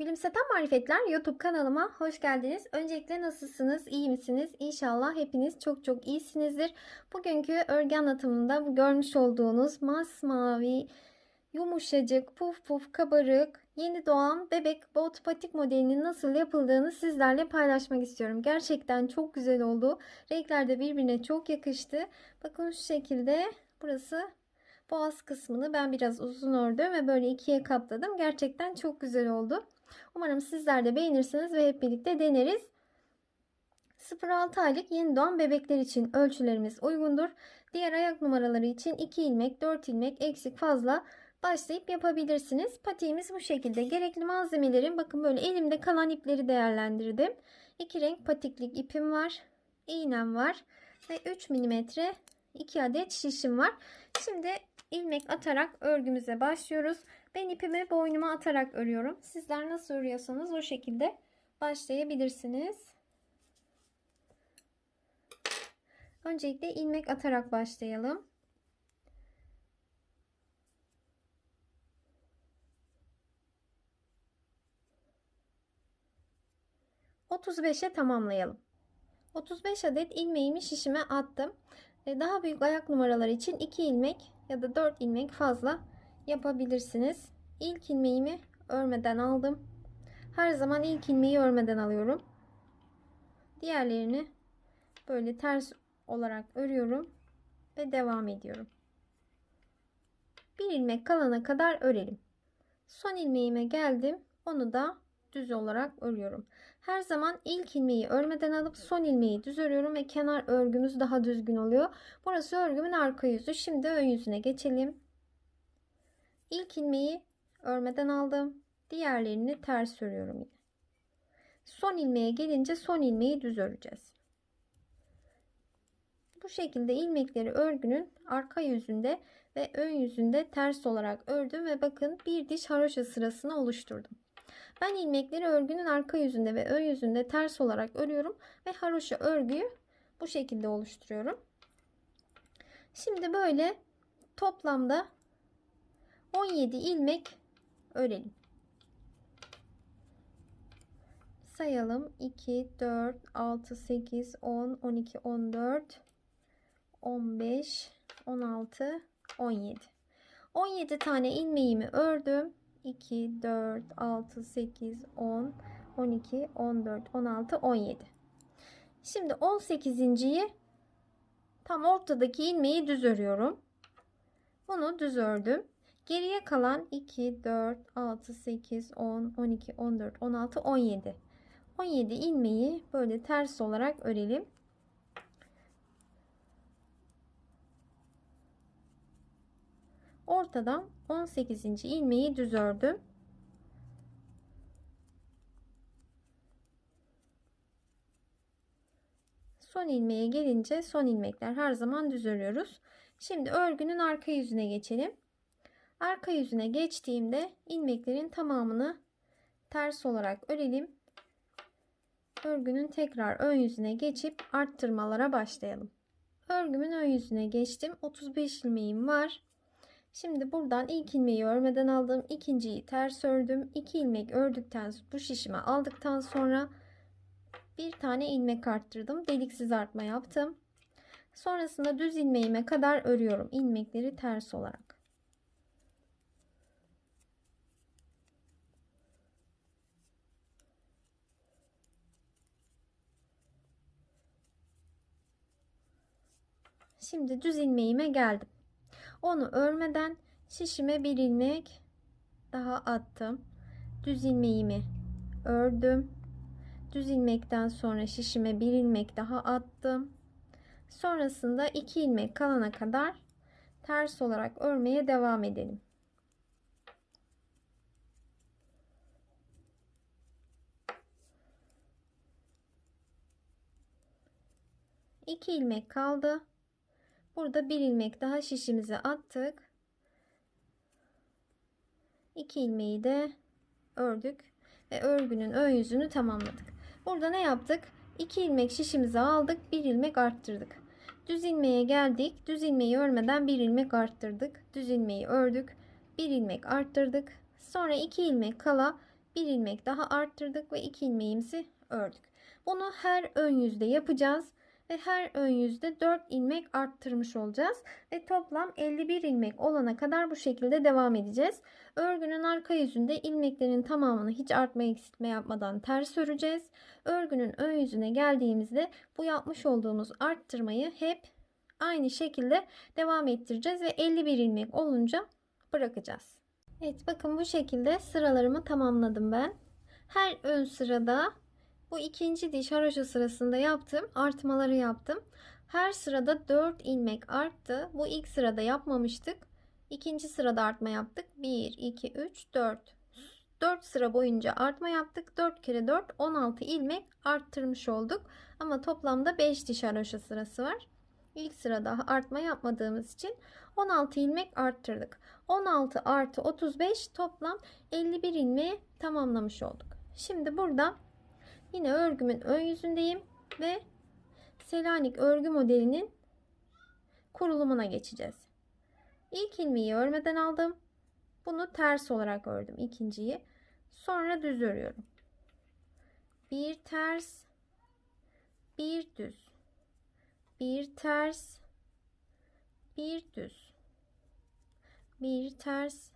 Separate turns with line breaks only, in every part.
Gülümseten Marifetler YouTube kanalıma hoş geldiniz. Öncelikle nasılsınız? İyi misiniz? İnşallah hepiniz çok çok iyisinizdir. Bugünkü örgü anlatımında görmüş olduğunuz masmavi, yumuşacık, puf puf kabarık, yeni doğan bebek bot patik modelinin nasıl yapıldığını sizlerle paylaşmak istiyorum. Gerçekten çok güzel oldu. Renkler de birbirine çok yakıştı. Bakın şu şekilde burası boğaz kısmını ben biraz uzun ördüm ve böyle ikiye katladım. Gerçekten çok güzel oldu. Umarım sizler de beğenirsiniz ve hep birlikte deneriz. 0-6 aylık yeni doğan bebekler için ölçülerimiz uygundur. Diğer ayak numaraları için 2 ilmek, 4 ilmek eksik fazla başlayıp yapabilirsiniz. Patiğimiz bu şekilde. Gerekli malzemelerim bakın böyle elimde kalan ipleri değerlendirdim. 2 renk patiklik ipim var. iğnem var ve 3 mm 2 adet şişim var. Şimdi ilmek atarak örgümüze başlıyoruz. Ben ipimi boynuma atarak örüyorum. Sizler nasıl örüyorsanız o şekilde başlayabilirsiniz. Öncelikle ilmek atarak başlayalım. ...35'e tamamlayalım. 35 adet ilmeğimi şişime attım. Daha büyük ayak numaraları için 2 ilmek ya da 4 ilmek fazla yapabilirsiniz. İlk ilmeğimi örmeden aldım. Her zaman ilk ilmeği örmeden alıyorum. Diğerlerini böyle ters olarak örüyorum ve devam ediyorum. Bir ilmek kalana kadar örelim. Son ilmeğime geldim. Onu da düz olarak örüyorum. Her zaman ilk ilmeği örmeden alıp son ilmeği düz örüyorum ve kenar örgümüz daha düzgün oluyor. Burası örgümün arka yüzü. Şimdi ön yüzüne geçelim. İlk ilmeği örmeden aldım. Diğerlerini ters örüyorum yine. Son ilmeğe gelince son ilmeği düz öreceğiz. Bu şekilde ilmekleri örgünün arka yüzünde ve ön yüzünde ters olarak ördüm ve bakın bir diş haroşa sırasını oluşturdum. Ben ilmekleri örgünün arka yüzünde ve ön yüzünde ters olarak örüyorum ve haroşa örgüyü bu şekilde oluşturuyorum. Şimdi böyle toplamda 17 ilmek örelim. Sayalım. 2, 4, 6, 8, 10, 12, 14, 15, 16, 17. 17 tane ilmeğimi ördüm. 2, 4, 6, 8, 10, 12, 14, 16, 17. Şimdi 18.yi tam ortadaki ilmeği düz örüyorum. Bunu düz ördüm. Geriye kalan 2, 4, 6, 8, 10, 12, 14, 16, 17. 17 ilmeği böyle ters olarak örelim. Ortadan 18. ilmeği düz ördüm. Son ilmeğe gelince son ilmekler her zaman düz örüyoruz. Şimdi örgünün arka yüzüne geçelim. Arka yüzüne geçtiğimde ilmeklerin tamamını ters olarak örelim. Örgünün tekrar ön yüzüne geçip arttırmalara başlayalım. Örgümün ön yüzüne geçtim. 35 ilmeğim var. Şimdi buradan ilk ilmeği örmeden aldım. ikinciyi ters ördüm. 2 ilmek ördükten bu şişime aldıktan sonra bir tane ilmek arttırdım. Deliksiz artma yaptım. Sonrasında düz ilmeğime kadar örüyorum. ilmekleri ters olarak. Şimdi düz ilmeğime geldim. Onu örmeden şişime bir ilmek daha attım. Düz ilmeğimi ördüm. Düz ilmekten sonra şişime bir ilmek daha attım. Sonrasında iki ilmek kalana kadar ters olarak örmeye devam edelim. İki ilmek kaldı. Burada bir ilmek daha şişimize attık. 2 ilmeği de ördük ve örgünün ön yüzünü tamamladık. Burada ne yaptık? 2 ilmek şişimizi aldık. 1 ilmek arttırdık. Düz ilmeğe geldik. Düz ilmeği örmeden 1 ilmek arttırdık. Düz ilmeği ördük. 1 ilmek arttırdık. Sonra 2 ilmek kala 1 ilmek daha arttırdık ve 2 ilmeğimizi ördük. Bunu her ön yüzde yapacağız ve her ön yüzde 4 ilmek arttırmış olacağız ve toplam 51 ilmek olana kadar bu şekilde devam edeceğiz. Örgünün arka yüzünde ilmeklerin tamamını hiç artma eksiltme yapmadan ters öreceğiz. Örgünün ön yüzüne geldiğimizde bu yapmış olduğumuz arttırmayı hep aynı şekilde devam ettireceğiz ve 51 ilmek olunca bırakacağız. Evet bakın bu şekilde sıralarımı tamamladım ben. Her ön sırada bu ikinci diş haroşa sırasında yaptım. Artmaları yaptım. Her sırada 4 ilmek arttı. Bu ilk sırada yapmamıştık. İkinci sırada artma yaptık. 1, 2, 3, 4. 4 sıra boyunca artma yaptık. 4 kere 4 16 ilmek arttırmış olduk. Ama toplamda 5 diş haroşa sırası var. İlk sırada artma yapmadığımız için 16 ilmek arttırdık. 16 artı 35 toplam 51 ilmeği tamamlamış olduk. Şimdi burada yine örgümün ön yüzündeyim ve Selanik örgü modelinin kurulumuna geçeceğiz. İlk ilmeği örmeden aldım. Bunu ters olarak ördüm ikinciyi. Sonra düz örüyorum. Bir ters, bir düz. Bir ters, bir düz. Bir ters,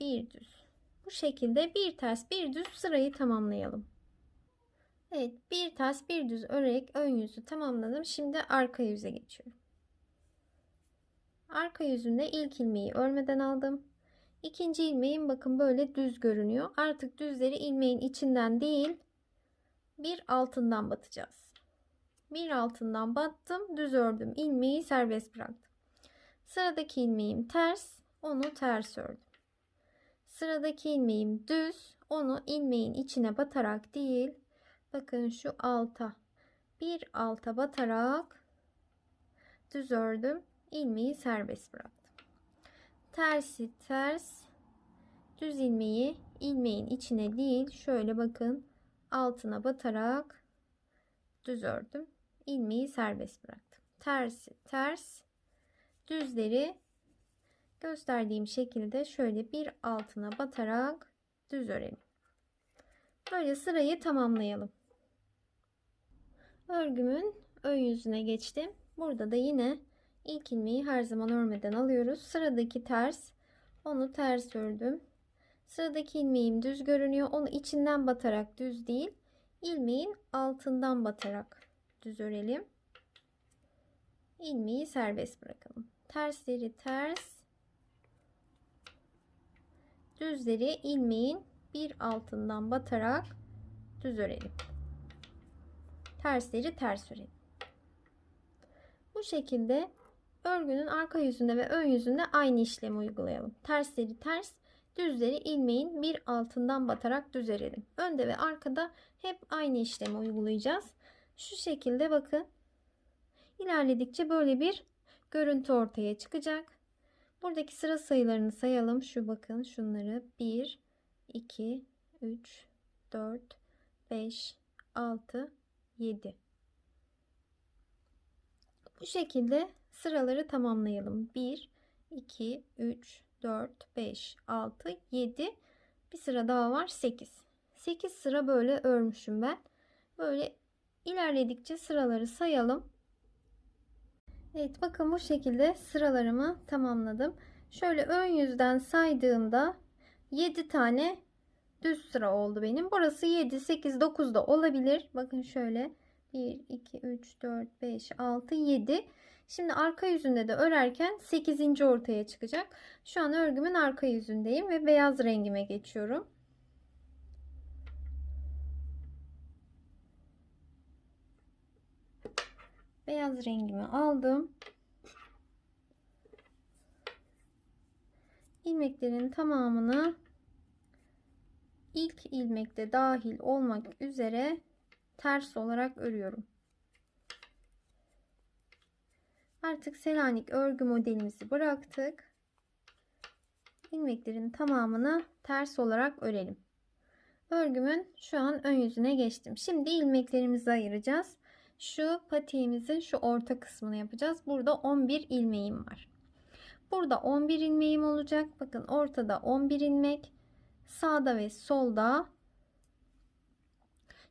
bir düz. Bu şekilde bir ters, bir düz sırayı tamamlayalım. Evet, bir ters, bir düz örerek ön yüzü tamamladım. Şimdi arka yüze geçiyorum. Arka yüzünde ilk ilmeği örmeden aldım. İkinci ilmeğim bakın böyle düz görünüyor. Artık düzleri ilmeğin içinden değil, bir altından batacağız. Bir altından battım, düz ördüm. ilmeği serbest bıraktım. Sıradaki ilmeğim ters, onu ters ördüm. Sıradaki ilmeğim düz, onu ilmeğin içine batarak değil, bakın şu alta, bir alta batarak düz ördüm. ilmeği serbest bıraktım. Tersi ters, düz ilmeği ilmeğin içine değil, şöyle bakın altına batarak düz ördüm. ilmeği serbest bıraktım. Tersi ters, düzleri gösterdiğim şekilde şöyle bir altına batarak düz örelim. Böyle sırayı tamamlayalım. Örgümün ön yüzüne geçtim. Burada da yine ilk ilmeği her zaman örmeden alıyoruz. Sıradaki ters onu ters ördüm. Sıradaki ilmeğim düz görünüyor. Onu içinden batarak düz değil, ilmeğin altından batarak düz örelim. İlmeği serbest bırakalım. Tersleri ters, düzleri ilmeğin bir altından batarak düz örelim. Tersleri ters örelim. Bu şekilde örgünün arka yüzünde ve ön yüzünde aynı işlemi uygulayalım. Tersleri ters, düzleri ilmeğin bir altından batarak düz örelim. Önde ve arkada hep aynı işlemi uygulayacağız. Şu şekilde bakın. İlerledikçe böyle bir görüntü ortaya çıkacak. Buradaki sıra sayılarını sayalım. Şu bakın şunları 1, 2, 3, 4, 5, 6, 7. Bu şekilde sıraları tamamlayalım. 1, 2, 3, 4, 5, 6, 7. Bir sıra daha var 8. 8 sıra böyle örmüşüm ben. Böyle ilerledikçe sıraları sayalım. Evet bakın bu şekilde sıralarımı tamamladım. Şöyle ön yüzden saydığımda 7 tane düz sıra oldu benim. Burası 7, 8, 9 da olabilir. Bakın şöyle 1, 2, 3, 4, 5, 6, 7. Şimdi arka yüzünde de örerken 8. ortaya çıkacak. Şu an örgümün arka yüzündeyim ve beyaz rengime geçiyorum. Beyaz rengimi aldım. ilmeklerin tamamını ilk ilmekte dahil olmak üzere ters olarak örüyorum. Artık Selanik örgü modelimizi bıraktık. İlmeklerin tamamını ters olarak örelim. Örgümün şu an ön yüzüne geçtim. Şimdi ilmeklerimizi ayıracağız. Şu patiğimizin şu orta kısmını yapacağız. Burada 11 ilmeğim var. Burada 11 ilmeğim olacak. Bakın ortada 11 ilmek. Sağda ve solda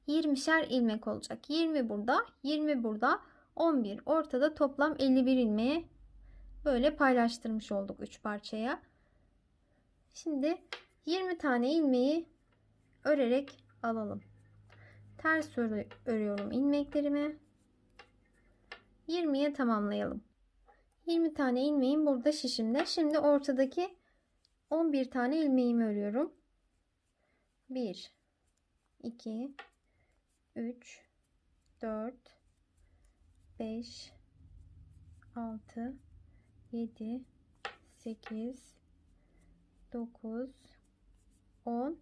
20'şer ilmek olacak. 20 burada, 20 burada, 11. Ortada toplam 51 ilmeği böyle paylaştırmış olduk 3 parçaya. Şimdi 20 tane ilmeği örerek alalım. Ters örü, örüyorum ilmeklerimi. 20'ye tamamlayalım. 20 tane ilmeğim burada şişimde. Şimdi ortadaki 11 tane ilmeğimi örüyorum. 1 2 3 4 5 6 7 8 9 10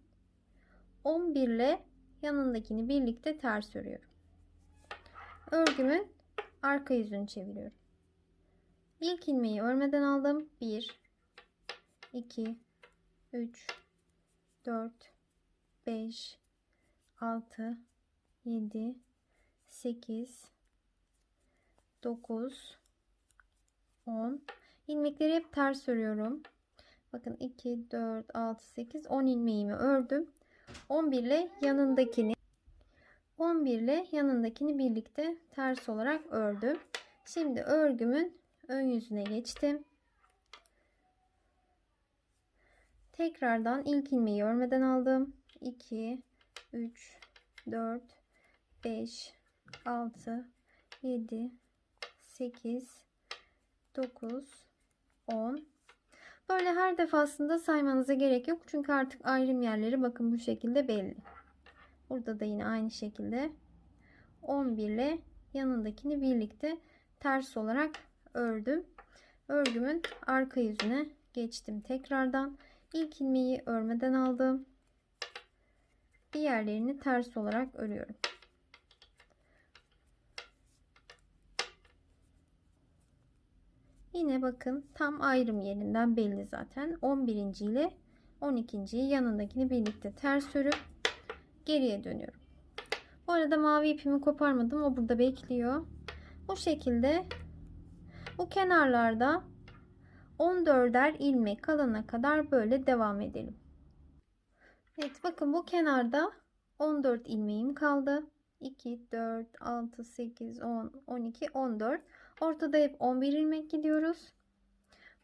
11 ile yanındakini birlikte ters örüyorum. Örgümün arka yüzünü çeviriyorum. İlk ilmeği örmeden aldım. 1 2 3 4 5 6 7 8 9 10 ilmekleri hep ters örüyorum. Bakın 2 4 6 8 10 ilmeğimi ördüm. 11 ile yanındakini 11 ile yanındakini birlikte ters olarak ördüm. Şimdi örgümün ön yüzüne geçtim. Tekrardan ilk ilmeği örmeden aldım. 2 3 4 5 6 7 8 9 10 Böyle her defasında saymanıza gerek yok. Çünkü artık ayrım yerleri bakın bu şekilde belli. Burada da yine aynı şekilde 11 ile yanındakini birlikte ters olarak ördüm. Örgümün arka yüzüne geçtim tekrardan. İlk ilmeği örmeden aldım. Diğerlerini ters olarak örüyorum. Yine bakın tam ayrım yerinden belli zaten. 11. ile 12. yanındakini birlikte ters örüp geriye dönüyorum. Bu arada mavi ipimi koparmadım. O burada bekliyor. Bu şekilde bu kenarlarda 14'er ilmek kalana kadar böyle devam edelim. Evet bakın bu kenarda 14 ilmeğim kaldı. 2, 4, 6, 8, 10, 12, 14. Ortada hep 11 ilmek gidiyoruz.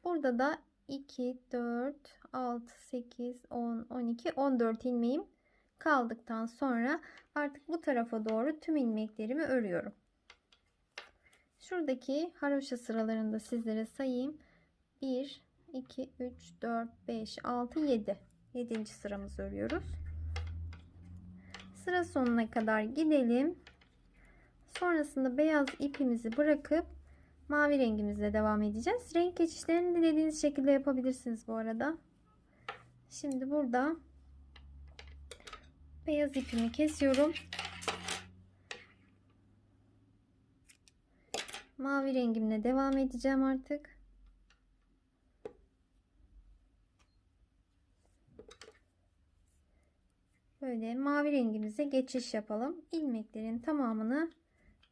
Burada da 2, 4, 6, 8, 10, 12, 14 ilmeğim kaldıktan sonra artık bu tarafa doğru tüm ilmeklerimi örüyorum. Şuradaki haroşa sıralarında sizlere sayayım. 1, 2, 3, 4, 5, 6, 7. 7. sıramızı örüyoruz. Sıra sonuna kadar gidelim. Sonrasında beyaz ipimizi bırakıp mavi rengimizle devam edeceğiz. Renk geçişlerini dilediğiniz şekilde yapabilirsiniz bu arada. Şimdi burada beyaz ipimi kesiyorum. Mavi rengimle devam edeceğim artık. Böyle mavi rengimize geçiş yapalım. İlmeklerin tamamını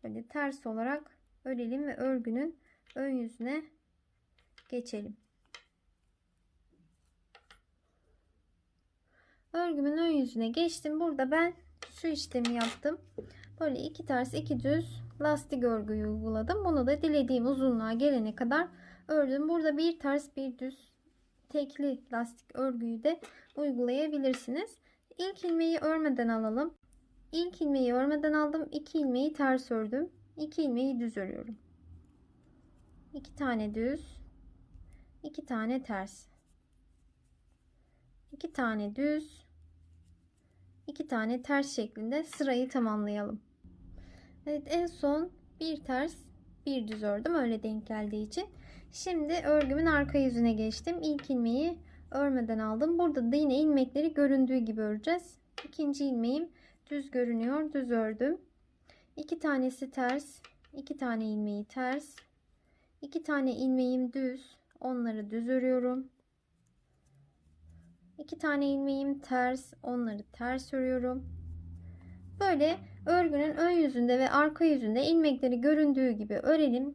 böyle ters olarak örelim ve örgünün ön yüzüne geçelim. Örgümün ön yüzüne geçtim. Burada ben şu işlemi yaptım. Böyle iki ters iki düz lastik örgüyü uyguladım. Bunu da dilediğim uzunluğa gelene kadar ördüm. Burada bir ters bir düz tekli lastik örgüyü de uygulayabilirsiniz. İlk ilmeği örmeden alalım. İlk ilmeği örmeden aldım. 2 ilmeği ters ördüm. 2 ilmeği düz örüyorum. 2 tane düz. 2 tane ters. 2 tane düz. 2 tane ters şeklinde sırayı tamamlayalım. Evet en son bir ters bir düz ördüm öyle denk geldiği için. Şimdi örgümün arka yüzüne geçtim. İlk ilmeği örmeden aldım. Burada da yine ilmekleri göründüğü gibi öreceğiz. İkinci ilmeğim düz görünüyor. Düz ördüm. İki tanesi ters. iki tane ilmeği ters. iki tane ilmeğim düz. Onları düz örüyorum. İki tane ilmeğim ters. Onları ters örüyorum. Böyle örgünün ön yüzünde ve arka yüzünde ilmekleri göründüğü gibi örelim.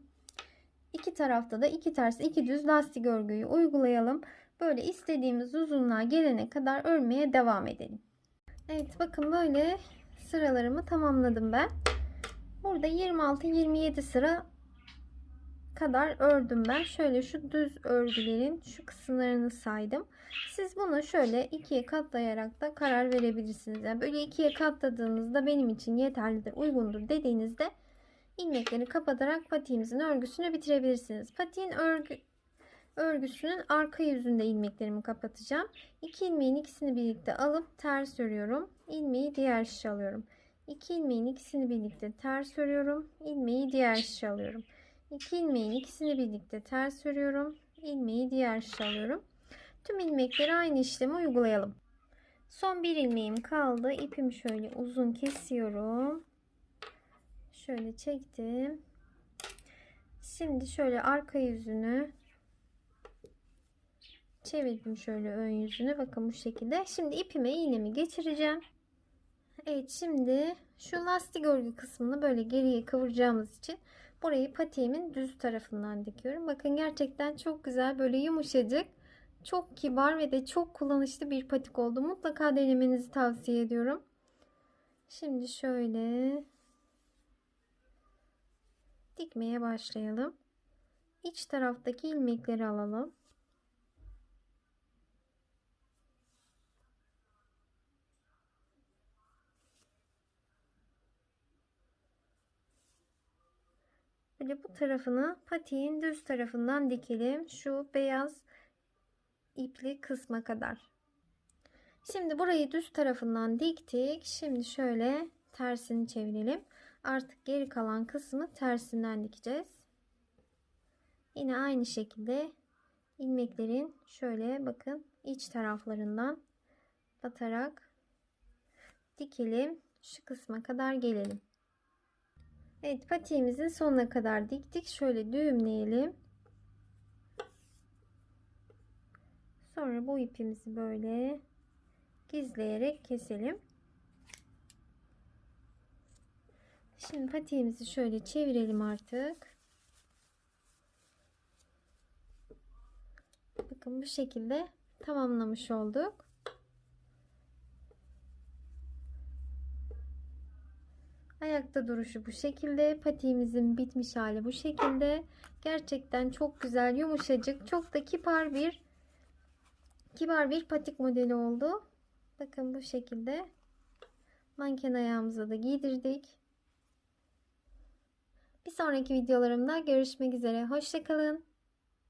İki tarafta da iki ters iki düz lastik örgüyü uygulayalım. Böyle istediğimiz uzunluğa gelene kadar örmeye devam edelim. Evet bakın böyle sıralarımı tamamladım ben. Burada 26-27 sıra kadar ördüm ben. Şöyle şu düz örgülerin şu kısımlarını saydım. Siz bunu şöyle ikiye katlayarak da karar verebilirsiniz. Yani böyle ikiye katladığınızda benim için yeterlidir, uygundur dediğinizde ilmekleri kapatarak patiğimizin örgüsünü bitirebilirsiniz. Patiğin örgü örgüsünün arka yüzünde ilmeklerimi kapatacağım. İki ilmeğin ikisini birlikte alıp ters örüyorum. İlmeği diğer şişe alıyorum. İki ilmeğin ikisini birlikte ters örüyorum. İlmeği diğer şişe alıyorum. İki ilmeğin ikisini birlikte ters örüyorum. İlmeği diğer şişe alıyorum. Tüm ilmekleri aynı işlemi uygulayalım. Son bir ilmeğim kaldı. İpimi şöyle uzun kesiyorum. Şöyle çektim. Şimdi şöyle arka yüzünü çevirdim şöyle ön yüzünü. Bakın bu şekilde. Şimdi ipime iğnemi geçireceğim. Evet şimdi şu lastik örgü kısmını böyle geriye kıvıracağımız için burayı patiğimin düz tarafından dikiyorum. Bakın gerçekten çok güzel böyle yumuşacık çok kibar ve de çok kullanışlı bir patik oldu. Mutlaka denemenizi tavsiye ediyorum. Şimdi şöyle dikmeye başlayalım. İç taraftaki ilmekleri alalım. Böyle bu tarafını patiğin düz tarafından dikelim. Şu beyaz ipli kısma kadar. Şimdi burayı düz tarafından diktik. Şimdi şöyle tersini çevirelim. Artık geri kalan kısmı tersinden dikeceğiz. Yine aynı şekilde ilmeklerin şöyle bakın iç taraflarından batarak dikelim. Şu kısma kadar gelelim. Evet patiğimizin sonuna kadar diktik. Şöyle düğümleyelim. Sonra bu ipimizi böyle gizleyerek keselim. Şimdi patiğimizi şöyle çevirelim artık. Bakın bu şekilde tamamlamış olduk. Ayakta duruşu bu şekilde. Patiğimizin bitmiş hali bu şekilde. Gerçekten çok güzel, yumuşacık, çok da kibar bir kibar bir patik modeli oldu. Bakın bu şekilde. Manken ayağımıza da giydirdik. Bir sonraki videolarımda görüşmek üzere. Hoşçakalın.